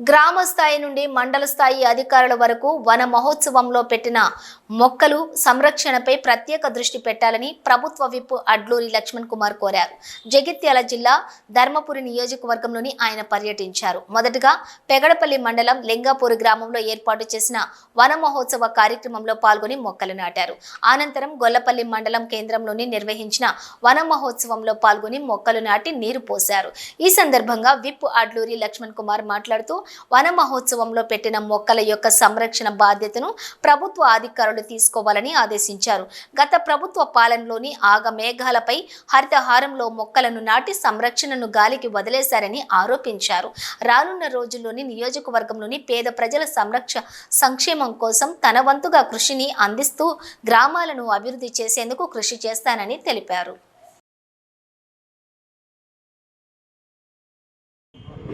గ్రామ స్థాయి నుండి మండల స్థాయి అధికారుల వరకు వన మహోత్సవంలో పెట్టిన మొక్కలు సంరక్షణపై ప్రత్యేక దృష్టి పెట్టాలని ప్రభుత్వ విప్ అడ్లూరి లక్ష్మణ్ కుమార్ కోరారు. జగిత్యాల జిల్లా ధర్మపురి నియోజకవర్గంలోని ఆయన పర్యటించారు. మొదటగా పెగడపల్లి మండలం లింగాపూర్ గ్రామంలో ఏర్పాటు చేసిన వన మహోత్సవ కార్యక్రమంలో పాల్గొని మొక్కలు నాటారు. అనంతరం గొల్లపల్లి మండలం కేంద్రంలోని నిర్వహించిన వన మహోత్సవంలో పాల్గొని మొక్కలు నాటి నీరు పోశారు. ఈ సందర్భంగా విప్ అడ్లూరి లక్ష్మణ్ కుమార్ మాట్లాడుతూ వన మహోత్సవంలో పెట్టిన మొక్కల యొక్క సంరక్షణ బాధ్యతను ప్రభుత్వ అధికారులు తీసుకోవాలని ఆదేశించారు. గత ప్రభుత్వ పాలనలోని ఆగ మేఘాలపై హరితహారంలో మొక్కలను నాటి సంరక్షణను గాలికి వదిలేశారని ఆరోపించారు. రానున్న రోజుల్లోని నియోజకవర్గంలోని పేద ప్రజల సంరక్ష సంక్షేమం కోసం తన వంతుగా కృషిని అందిస్తూ గ్రామాలను అభివృద్ధి చేసేందుకు కృషి చేస్తానని తెలిపారు.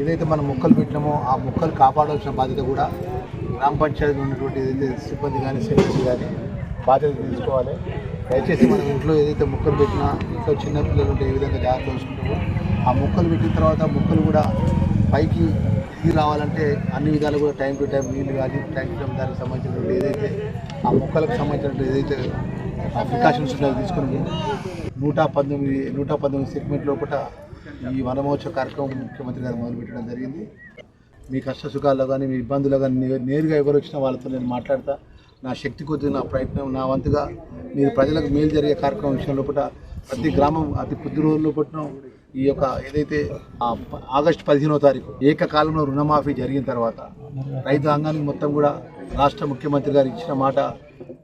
ఏదైతే మనం మొక్కలు పెట్టినామో ఆ మొక్కలు కాపాడాల్సిన బాధ్యత కూడా గ్రామ పంచాయతీ ఉన్నటువంటి ఏదైతే సిబ్బంది కానీ సెక్రటరీ కానీ బాధ్యత తీసుకోవాలి. దయచేసి మనం ఇంట్లో ఏదైతే మొక్కలు పెట్టినా ఇంట్లో చిన్న పిల్లలు ఉంటే ఏ విధంగా జాగ్రత్త చూసుకుంటామో ఆ మొక్కలు పెట్టిన తర్వాత మొక్కలు కూడా పైకి ఇది రావాలంటే అన్ని విధాలు కూడా టైం టు టైం నీళ్ళు కానీ టైం టు టైం దానికి సంబంధించినటువంటి ఏదైతే ఆ మొక్కలకు సంబంధించినటువంటి ఏదైతే ప్రికాషన్స్ ఉంటాయో తీసుకుని నూట పంతొమ్మిది నూట పంతొమ్మిది సెగ్మెంట్ లోపల ఈ వనమహోత్సవ కార్యక్రమం ముఖ్యమంత్రి గారు మొదలుపెట్టడం జరిగింది. మీ కష్ట సుఖాల్లో కానీ మీ ఇబ్బందుల్లో కానీ నేరుగా ఎవరు వచ్చినా వాళ్ళతో నేను మాట్లాడతా. నా శక్తి కొద్ది నా ప్రయత్నం నా వంతుగా మీరు ప్రజలకు మేలు జరిగే కార్యక్రమం విషయంలో లోపల ప్రతి గ్రామం అతి కొద్ది రోజుల్లో లోపల ఈ యొక్క ఏదైతే ఆగస్టు పదిహేనో తారీఖు ఏకకాలంలో రుణమాఫీ జరిగిన తర్వాత రైతాంగానికి మొత్తం కూడా రాష్ట్ర ముఖ్యమంత్రి గారు ఇచ్చిన మాట